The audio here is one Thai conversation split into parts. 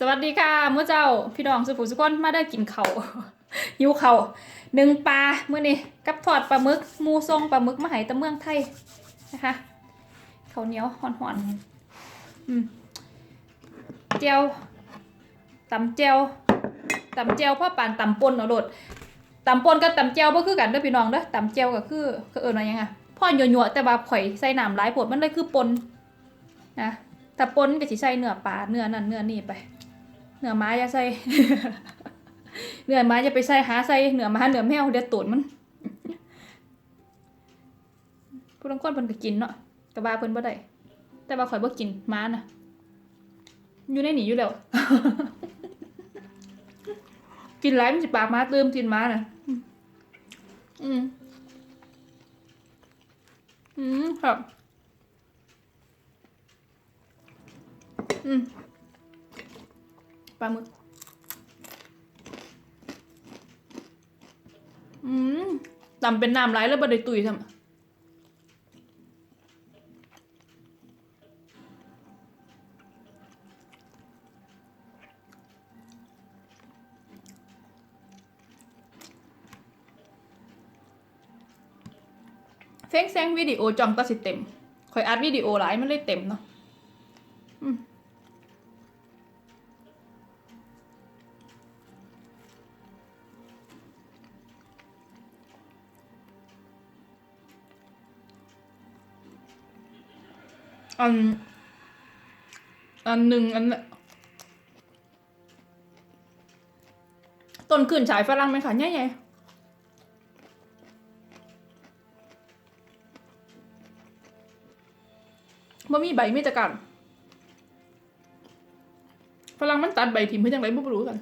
สวัสดีค่ะเมื่อเจ้าพี่น้องสุภุสุกคนมาได้กินเขาวหิวเขาวหนึ่งปลาเมื่อนี้กับทอดปลาหมึกมูทรงปลาหมึกมาหายตะเมืองไทยนะคะเขาเหนียวหอนๆอืมเจียวตำเจียวตำเจียวพ่อปานตำปนเอาโลดตำปนกับตำเจียวบ่คือกันด้อพี่น้องเด้อตำเจียวก็คือคือเอิ้นว่ายังไงพ่อหยัวๆแต่ว่าข่อยใส่น้ำหลายโพดมันเลยคือปนนะแต่ปนก็สิใส่เนื้อปลาเนื้อนั่นเนื้อนี่ไป เหนือม้าอย่าใส่เหนือม้าอย่าไปใส่หาใส่เหนือม้าเนื้อแมวเดี๋ยวตูดมันผู้ลางคนเพิ่นก็กินเนาะแต่ว่าเพิ่นบ่ได้แต่ว่าข่อยบ่กินม้านะอยู่ในหนีอยู่แล้วกินหลายมันสิปากม้าตืมกินม้าน่ะ อืมอืมครับ อืม ปลาหมึก อืมตำเป็นน้ำไหลแล้วบ่ได้ตุยทำเฟ้งแซงวิดีโอจองตัดสิเต็มข่อยอัดวิดีโอหลายมันเลยเต็มเนาะ อัน อันหนึ่งอันต้นขึ้นฉายฝรั่งไหมคะใหญ่ๆบ่มีใบมีแต่กันฝรั่งมันตัดใบถิ่มเพื่อจังไรบ่รู้กัน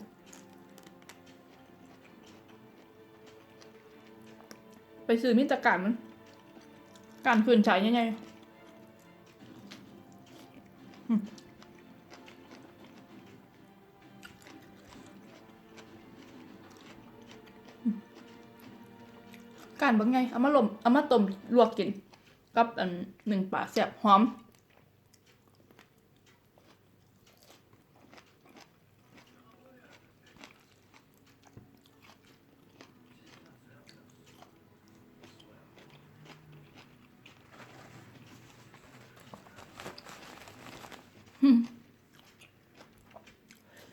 ไปซื้อมีแต่กันมันการขึ้นฉายใหญ่ๆ การบังไงเอามาลมเอามาต้มลวกกิน กับอันหนึ่งปลาแซบหอม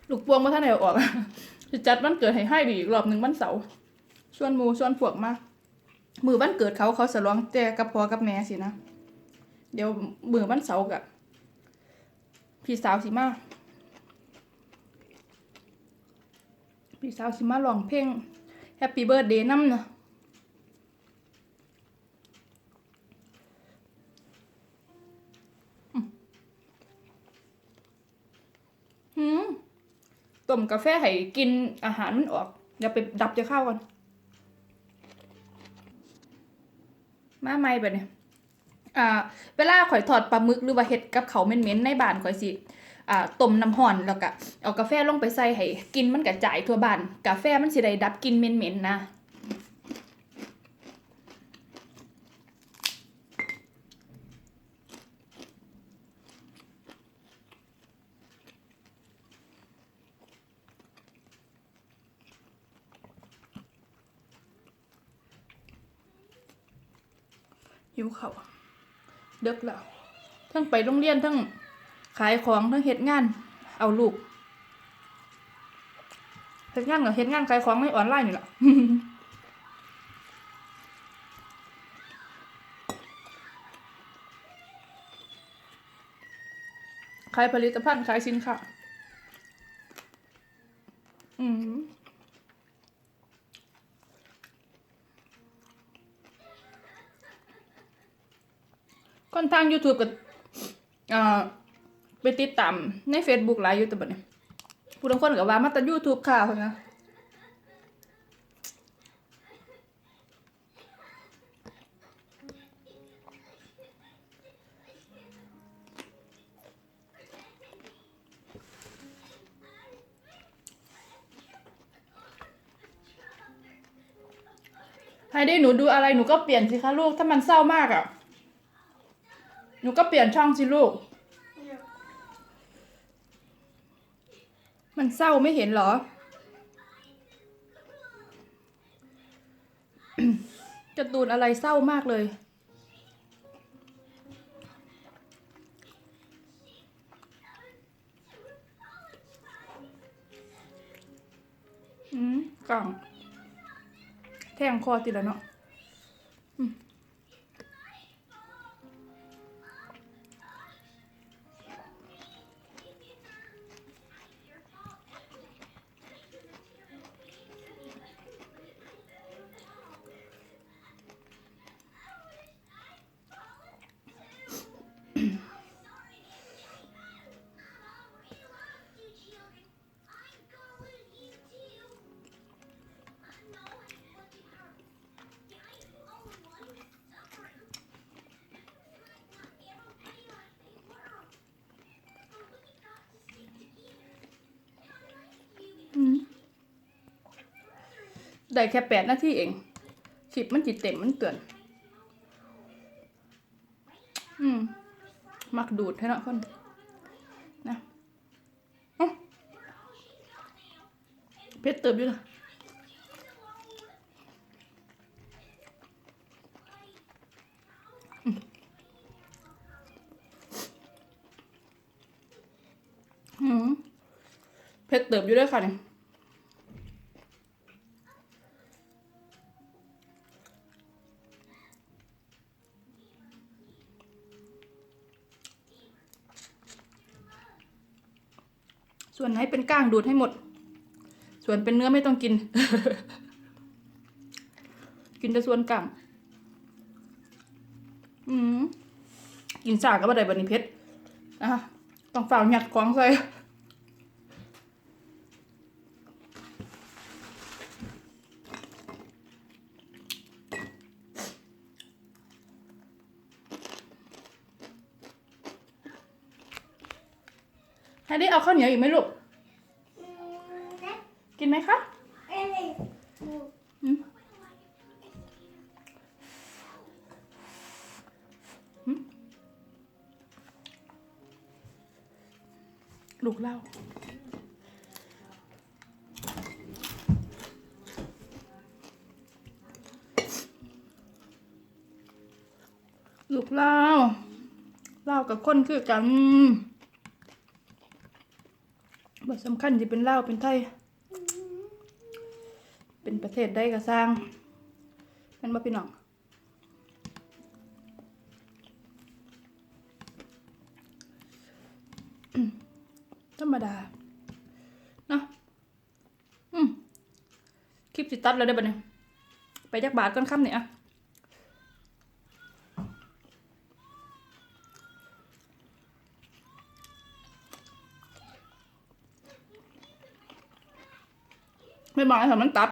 ลูกพวงมาท่านไหนออกจะจัดวันเกิดให้ให้ดีอีกรอบหนึ่งวันเสาร์ชวนมูชวนพวกมามือวันเกิดเขาเขาสลองแต่กับพ่อกับแม่สินะเดี๋ยวมือวันเสาร์กับพี่สาวสิมาพี่สาวสิมาลองเพลง Happy Birthday นำนาะ ต้มกาแฟให้กินอาหารมันออกเดี๋ยวไปดับจะข้าวก่อน มาไม่ไปเนี้อ่าเวลาข่อยทอดปลาหมึกหรือว่าเห็ดกับเขาเหม็นๆในบ้านข่อยสิอ่าต้มน้ำห่อนแล้วก็เอากาแฟลงไปใส่ให้กินมันกระจายทั่วบ้าน กาแฟมันสิได้ดับกินเหม็นๆนะ หิวเขาวเด็กแล้วทั้งไปโรงเรียนทั้งขายของทั้งเฮ็ดงาน เอาลูกเฮ็ดงานกับเฮ็ดงานขายของในออนไลน์นี่แหละขายผลิตภัณฑ์ขายสินค้าอืมคนทาง YouTube กับอ่าไปติดตามใน Facebook หลายอยู่แต่บัดนี้ผู้บางคนก็ว่ามาแต่ YouTube ค่ะเพิ่นนะให้ได้หนูดูอะไรหนูก็เปลี่ยนสิคะลูกถ้ามันเศร้ามากอะ หนูก็เปลี่ยนช่องสิลูก มันเศร้าไม่เห็นเหรอการ์ตูนอะไรเศร้ามากเลย อืมกล่อง แทงคอติดแล้วเนาะ ได้แค่แปดนาทีเองสิบมันจิตเต็มมันเตือน อืม มักดูดให้เนาะคนนะเพชรเติบอยู่นะอืมอืมเพชรเติบอยู่ด้วยค่ะเนี่ย ส่วนไหนเป็นก้างดูดให้หมด ส่วนเป็นเนื้อไม่ต้องกิน กินแต่ส่วนกลางอืมกินสากก็บ่ได้บันี้เพชรนะคะต้องฝ่าวหยัดของใส่ให้ได้เอาข้าวเหนียวอีกไหมลูก กินไหมคะอืมอืมลูกเล่าลูกเล่าเล่ากับคนคือกันบ่สำคัญที่เป็นเล่าวเป็นไทย เป็นประเทศใดก็สร้างแมันบ่พี่น้องธรรมดาเนาะอืมคลิปสิตัดแล้วได้บ่เนี่ยไปจักบาทก่อนคำเนี่ยอะไม่บอกให้ทำมันตัด